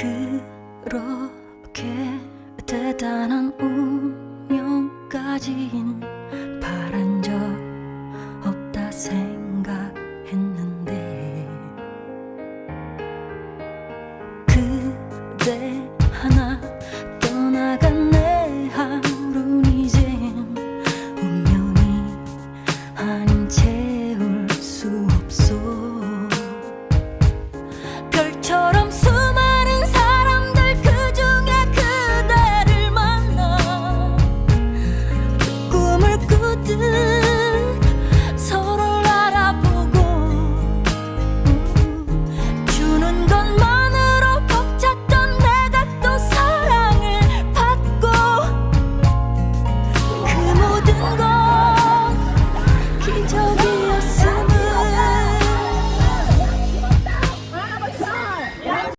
그렇게 대단한 운명까지인 바란 적 없다 생각했는데 그대 하나